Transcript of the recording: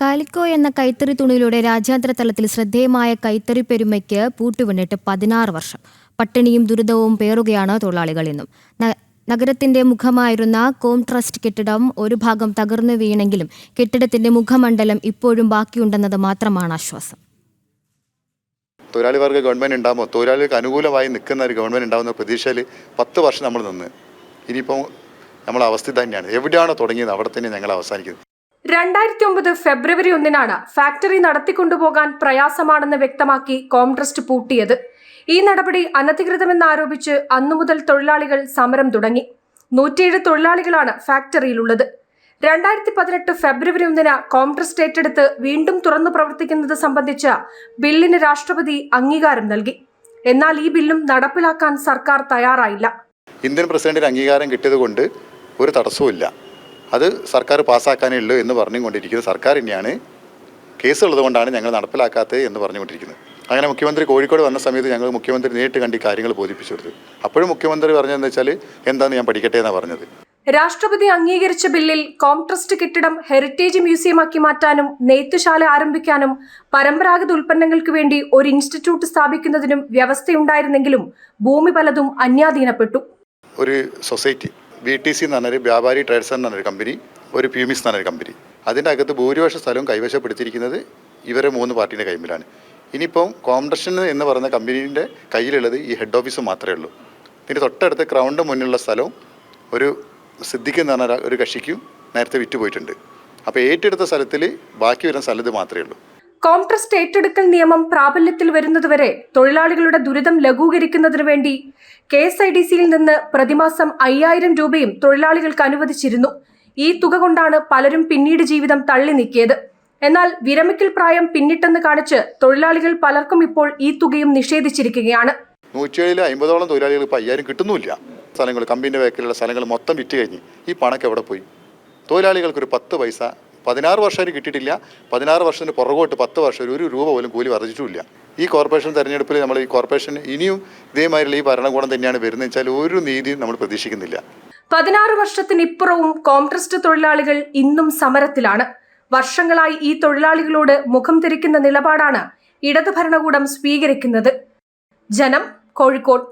Calico എന്ന കൈത്തറി തുണിയിലൂടെ രാജ്യാന്തര തലത്തിൽ ശ്രദ്ധേയമായ കൈത്തറി പെരുമയ്ക്ക് പൂട്ടുപിന്നിട്ട് പതിനാറ് വർഷം. പട്ടിണിയും ദുരിതവും പേറുകയാണ് തൊഴിലാളികൾ എന്നും നഗരത്തിന്റെ മുഖമായിരുന്ന കോം ട്രസ്റ്റ് കെട്ടിടം ഒരു ഭാഗം തകർന്നു വീണെങ്കിലും കെട്ടിടത്തിന്റെ മുഖമണ്ഡലം ഇപ്പോഴും ബാക്കിയുണ്ടെന്നത് മാത്രമാണ് ആശ്വാസം. തൊഴിലാളി വർഗ ഗവൺമെന്റ് ഉണ്ടാകുമ്പോൾ തൊഴിലാളികൾക്ക് അനുകൂലമായി നിൽക്കുന്ന ഒരു ഗവൺമെന്റ് ഉണ്ടാകുന്ന പ്രതീക്ഷയിൽ പത്ത് വർഷം നമ്മൾ നിന്ന്. ഇനിയിപ്പോൾ നമ്മൾ അവസ്ഥ തന്നെയാണ് എവിടെയാണോ തുടങ്ങിയത് അവിടെ തന്നെ ഞങ്ങൾ അവസാനിക്കുന്നത് രണ്ടായിരത്തി ഒമ്പത് ഫെബ്രുവരി ഒന്നിനാണ് ഫാക്ടറി നടത്തിക്കൊണ്ടുപോകാൻ പ്രയാസമാണെന്ന് വ്യക്തമാക്കി കോംട്രസ്റ്റ് പൂട്ടിയത്. ഈ നടപടി അനധികൃതമെന്നാരോപിച്ച് അന്നുമുതൽ തൊഴിലാളികൾ സമരം തുടങ്ങി. നൂറ്റിയേഴ് തൊഴിലാളികളാണ് ഫാക്ടറിയിലുള്ളത്. രണ്ടായിരത്തി പതിനെട്ട് ഫെബ്രുവരി ഒന്നിന് കോംട്രസ്റ്റ് ഏറ്റെടുത്ത് വീണ്ടും തുറന്നു പ്രവർത്തിക്കുന്നത് സംബന്ധിച്ച ബില്ലിന് രാഷ്ട്രപതി അംഗീകാരം നൽകി. എന്നാൽ ഈ ബില്ലും നടപ്പിലാക്കാൻ സർക്കാർ തയ്യാറായില്ല. ഇന്ത്യൻ പ്രസിഡന്റിന് അംഗീകാരം കിട്ടിയത് കൊണ്ട് ഒരു തടസ്സവുമില്ല. അത് സർക്കാർ പാസ്സാക്കാനേ ഉള്ളൂ എന്ന് പറഞ്ഞുകൊണ്ടിരിക്കുന്നത് സർക്കാർ തന്നെയാണ് കേസ് ഉള്ളതുകൊണ്ടാണ് ഞങ്ങൾ നടപ്പിലാക്കാത്തത് എന്ന് പറഞ്ഞുകൊണ്ടിരിക്കുന്നത്. അങ്ങനെ മുഖ്യമന്ത്രി കോഴിക്കോട് വന്ന സമയത്ത് ഞങ്ങൾ മുഖ്യമന്ത്രി നേരിട്ട് കണ്ടി ഈ കാര്യങ്ങൾ ബോധിപ്പിച്ചു കൊടുത്തു അപ്പോഴും മുഖ്യമന്ത്രി പറഞ്ഞതെന്ന് വെച്ചാൽ എന്താന്ന് ഞാൻ പഠിക്കട്ടെ എന്നാണ് പറഞ്ഞത്. രാഷ്ട്രപതി അംഗീകരിച്ച ബില്ലിൽ കോംട്രസ്റ്റ് കെട്ടിടം ഹെറിറ്റേജ് മ്യൂസിയമാക്കി മാറ്റാനും നെയ്ത്തുശാല ആരംഭിക്കാനും പരമ്പരാഗത ഉൽപ്പന്നങ്ങൾക്ക് വേണ്ടി ഒരു ഇൻസ്റ്റിറ്റ്യൂട്ട് സ്ഥാപിക്കുന്നതിനും വ്യവസ്ഥയുണ്ടായിരുന്നെങ്കിലും ഭൂമി പലതും അന്യാധീനപ്പെട്ടു. ഒരു സൊസൈറ്റി ബി ടി സി എന്ന് പറഞ്ഞൊരു വ്യാപാരി ട്രേഡ്സ് എന്ന് പറഞ്ഞൊരു കമ്പനി ഒരു പ്യൂമിസ് എന്ന് പറഞ്ഞൊരു കമ്പനി അതിന്റെ അകത്ത് ഭൂരിപക്ഷ സ്ഥലവും കൈവശപ്പെടുത്തിയിരിക്കുന്നത് ഇവരെ മൂന്ന് പാർട്ടീന്റെ കൈമിലാണ്. ഇനിയിപ്പം കോംപ്രഷൻ എന്ന് പറയുന്ന കമ്പനീന്റെ കയ്യിലുള്ളത് ഈ ഹെഡ് ഓഫീസ് മാത്രമേ ഉള്ളൂ. ഇതിന്റെ തൊട്ടടുത്ത് ക്രൗണ്ട് മുന്നിലുള്ള സ്ഥലവും ഒരു സിദ്ധിക്ക് എന്ന് പറഞ്ഞ ഒരു കക്ഷിക്കും നേരത്തെ വിറ്റുപോയിട്ടുണ്ട്. അപ്പോൾ ഏറ്റെടുത്ത സ്ഥലത്തിൽ ബാക്കി വരുന്ന സ്ഥലത്ത് മാത്രമേ ഉള്ളൂ. കോംട്രസ്റ്റ് ഏറ്റെടുക്കൽ നിയമം പ്രാബല്യത്തിൽ വരുന്നതുവരെ തൊഴിലാളികളുടെ ദുരിതം ലഘൂകരിക്കുന്നതിനു വേണ്ടി കെ എസ് ഐ ഡി സിയിൽ നിന്ന് പ്രതിമാസം അയ്യായിരം രൂപയും തൊഴിലാളികൾക്ക് അനുവദിച്ചിരുന്നു. ഈ തുക കൊണ്ടാണ് പലരും പിന്നീട് ജീവിതം തള്ളി നീക്കിയത്. എന്നാൽ വിരമിക്കൽ പ്രായം പിന്നിട്ടെന്ന് കാണിച്ച് തൊഴിലാളികൾ പലർക്കും ഇപ്പോൾ ഈ തുകയും നിഷേധിച്ചിരിക്കുകയാണ്. അമ്പതോളം തൊഴിലാളികൾ അയ്യായിരം കിട്ടുന്നില്ല സ്ഥലങ്ങൾ കമ്പനിയുടെ വേക്കിലുള്ള സ്ഥലങ്ങൾ മൊത്തം വിറ്റ് കഴിഞ്ഞ് ഈ പണക്ക് എവിടെ പോയി? തൊഴിലാളികൾക്ക് ഒരു പത്ത് പൈസ പതിനാറ് വർഷമായിട്ട് കിട്ടിയിട്ടില്ല. പതിനാറ് വർഷത്തിന് പുറകോട്ട് പത്ത് വർഷം ഒരു രൂപ പോലും കൂലി വർദ്ധിച്ചിട്ടില്ല ഈ കോർപ്പറേഷൻ തെരഞ്ഞെടുപ്പിൽ നമ്മൾ ഈ കോർപ്പറേഷൻ ഇനിയും ഇതേമാതിരിയുള്ള ഈ ഭരണകൂടം തന്നെയാണ് വരുന്നത് വെച്ചാൽ ഒരു നീതിയും നമ്മൾ പ്രതീക്ഷിക്കുന്നില്ല. പതിനാറ് വർഷത്തിനിപ്പുറവും കോൺട്രസ്റ്റ് തൊഴിലാളികൾ ഇന്നും സമരത്തിലാണ്. വർഷങ്ങളായി ഈ തൊഴിലാളികളോട് മുഖം തിരിക്കുന്ന നിലപാടാണ് ഇടതു ഭരണകൂടം സ്വീകരിക്കുന്നത്. ജനം കോഴിക്കോട്